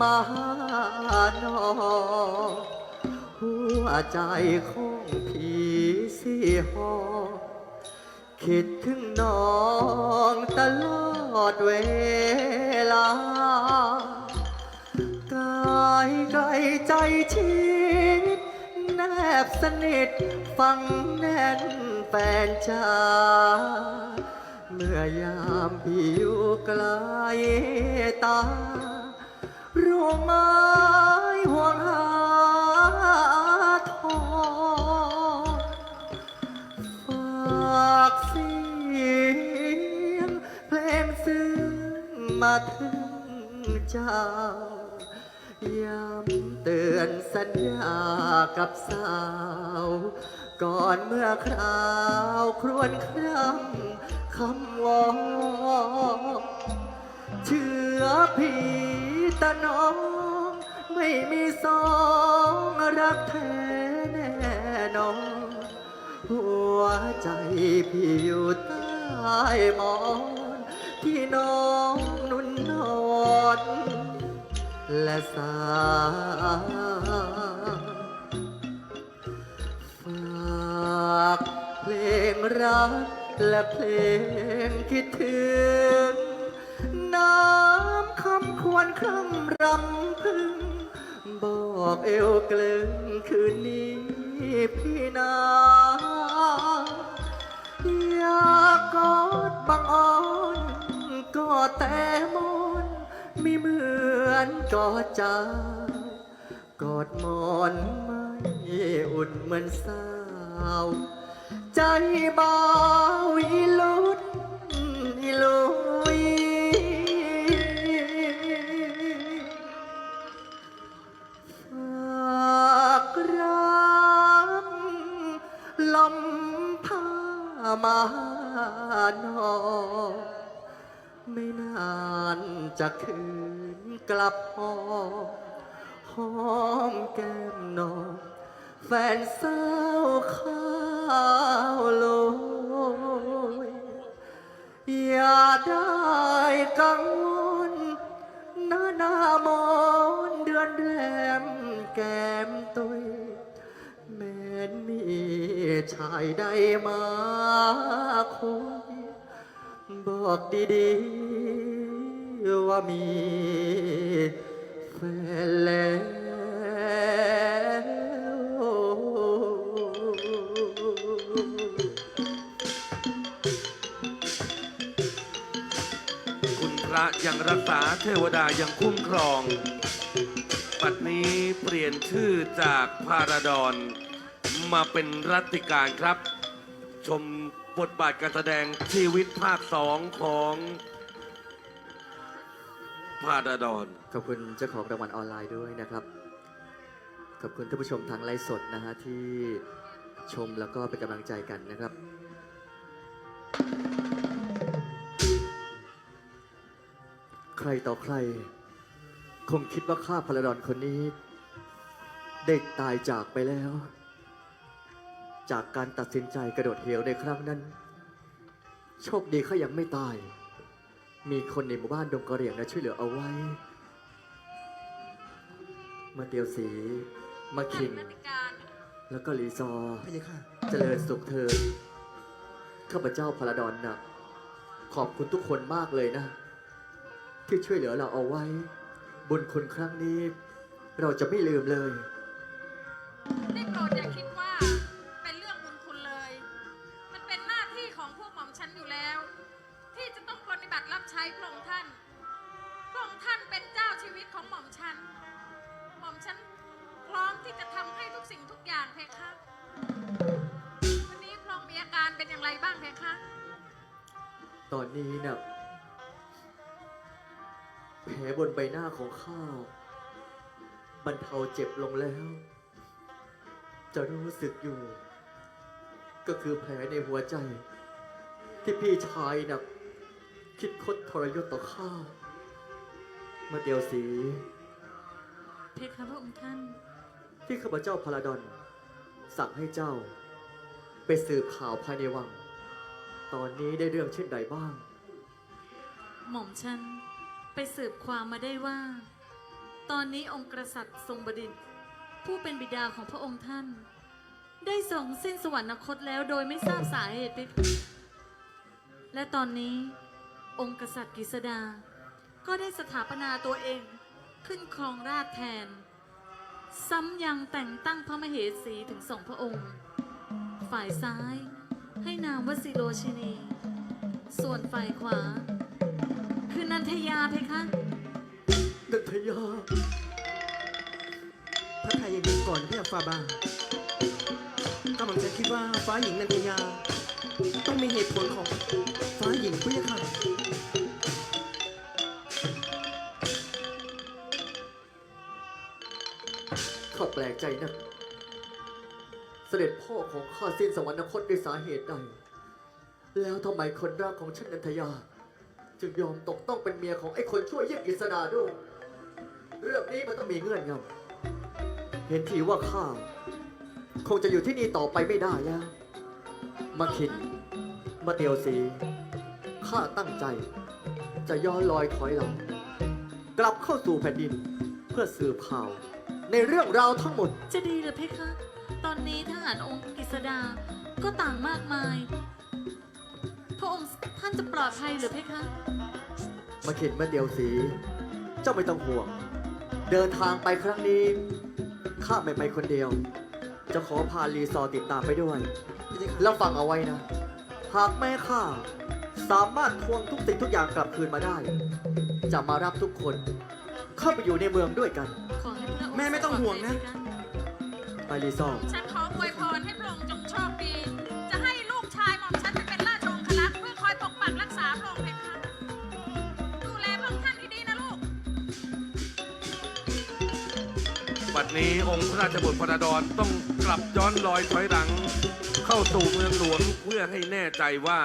มาหน้องหัวใจของพี่สีหอคิดถึงน้องตลอดเวลากายไกลใจชิดแนบสนิทฟังแน่นแฟนจ้าเมื่อยามพี่อยู่ไกลตา รู้ไหมห่วงหาทองฝากเสียงเพลงซึ้งมาถึงเจ้าย้ำเตือนสัญญากับสาว ก่อนเมื่อคราวครวญคร่ำคำวอน เชื่อพี่ตาน้อง ไม่มีสองรักแท้แน่นอนหัวใจพี่อยู่ใต้หมอนที่น้องนุ่นนอนและสาฝากเพลงรักและเพลงคิดถึง คำควรคำรำพึง บอกเอวกลึงคืนนี้พี่นาอยากกอดบังอ่อนกอดแต่มอนไม่เหมือนกอดจ้ากอดหมอนไม่อุ่นเหมือนสาว ใจบาวิลุดอิลุ มาหนอไม่นานจะคืนกลับหอมหอมแก้มนองแฟนสาวข้าวโลยอย่าได้กังวล ชายใดมาคุยบอกดีๆ ว่ามีแฟนแล้วคุณพระยังรักษาเทวดายังคุ้มครอง ปัดนี้เปลี่ยนชื่อจากพาราดอน มาเป็นรัติการครับ ชมบทบาทการแสดงชีวิตภาคสองของพาราดอน ขอบคุณเจ้าของรางวัลออนไลน์ด้วยนะครับ ขอบคุณท่านผู้ชมทางไลฟ์สดนะฮะที่ชมแล้วก็เป็นกำลังใจกันนะครับใครต่อใคร คงคิดว่าข้าพลดอนคนนี้เด็กตายจากไปแล้ว จากการตัดสินใจกระโดดเหวในครั้งนั้น โชคดีข้ายังไม่ตาย มีคนในหมู่บ้านดงกระเหรี่ยงนะช่วยเหลือเอาไว้ มาเตียวสี มาคิง แล้วก็ลีซอร์พะยะค่ะ เจริญสุขเถิดข้าพเจ้าพลดอนนะขอบคุณทุกคนมากเลยนะ ที่ช่วยเหลือเราเอาไว้ บุญคุณครั้งนี้ เราจะไม่ลืมเลย ของพวกหม่อมฉันอยู่แล้ว ที่จะต้องปฏิบัติรับใช้พระองค์ท่าน พระองค์ท่านเป็นเจ้าชีวิตของหม่อมฉัน หม่อมฉันพร้อมที่จะทำให้ทุกสิ่งทุกอย่างเพคะวันนี้พระองค์มีอาการเป็นอย่างไรบ้างเพคะ ตอนนี้นะ่ะแผลบนใบหน้าของข้าบรรเทาเจ็บลงแล้ว จะรู้สึกอยู่ ก็คือแผลในหัวใจ ที่พี่ชายนะ่ะคิดคดทรยศต่อข้าเมื่อเดียวสีเพคะพระองค์ท่าน ที่ข้าพเจ้าพาราดอนสั่งให้เจ้า ไปสืบข่าวภายในวัง ตอนนี้ได้เรื่องเช่นใดบ้าง หม่อมฉันไปสืบความมาได้ว่าทตอนนี้องค์กษัตริย์ทรงบดินทร์ผู้เป็นบิดาของพระองค์ท่าน ได้ทรงสิ้นสวรรคตแล้วโดยไม่ทราบสาเหตุเพคะ และตอนนี้องค์กษัตริย์กฤษดา ก็ได้สถาปนาตัวเองขึ้นครองราชแทน ซ้ำยังแต่งตั้งพระมเหสีถึงสองพระองค์ ฝ่ายซ้ายให้นามวสิโรชินี ส่วนฝ่ายขวา คือนันทยาเพคะ นันทยา พระไทยเย็นก่อนพี่ฟาบาก็ผมจะคิดว่าฟ้าหญิงนันทยา ต้องมีเหตุผลของฟ้าหญิงพี่ค่ะข้าแปลกใจนะเสด็จพ่อของข้าสิ้นสวรรคตด้วยสาเหตุใด แล้วทำไมคนรักของฉันนันทยา จึงยอมตกต้องเป็นเมียของไอ้คนช่วเยี่ยงกิษดาด้วย เรื่องนี้มันต้องมีเงื่อนงำเห็นทีว่าข้า คงจะอยู่ที่นี่ต่อไปไม่ได้แล้ว มาคิดมาเตียวสี ข้าตั้งใจ จะย้อนลอยถอยหลัง กลับเข้าสู่แผ่นดินเพื่อสืบข่าว ในเรื่องราวทั้งหมด จะดีเหรือเพคะ ตอนนี้ทหารองค์กฤษดาก็ต่างมากมาย พระองค์ท่านจะปลอดภัยเหรือเพคะ มาเข็นมาเดียวสี เจ้าไม่ต้องห่วง เดินทางไปครั้งนี้ ข้าไม่ไปคนเดียว จะขอพาลีซอร์ติดตามไปด้วย แล้วฟังเอาไว้นะ หากแม่ข้าสามารถทวงทุกสิ่งทุกอย่างกลับคืนมาได้ จะมารับทุกคน เข้าไปอยู่ในเมืองด้วยกัน ขอให้พระองค์แม่ไม่ต้องห่วงนะ ไปลีซอร์ฉันขออวยพรให้พระองค์จงโชคดี จะให้ลูกชายหม่อมฉันไปเป็นราชองครักษ์เพื่อคอยปกปักรักษาพระองค์เพคะดูแลพระองค์ท่านให้ดีนะลูก บัดนี้องค์พระราชบุตรพระดอนต้องกลับย้อนรอยถอยหลัง เข้าสู่เมืองหลวงเพื่อให้แน่ใจว่า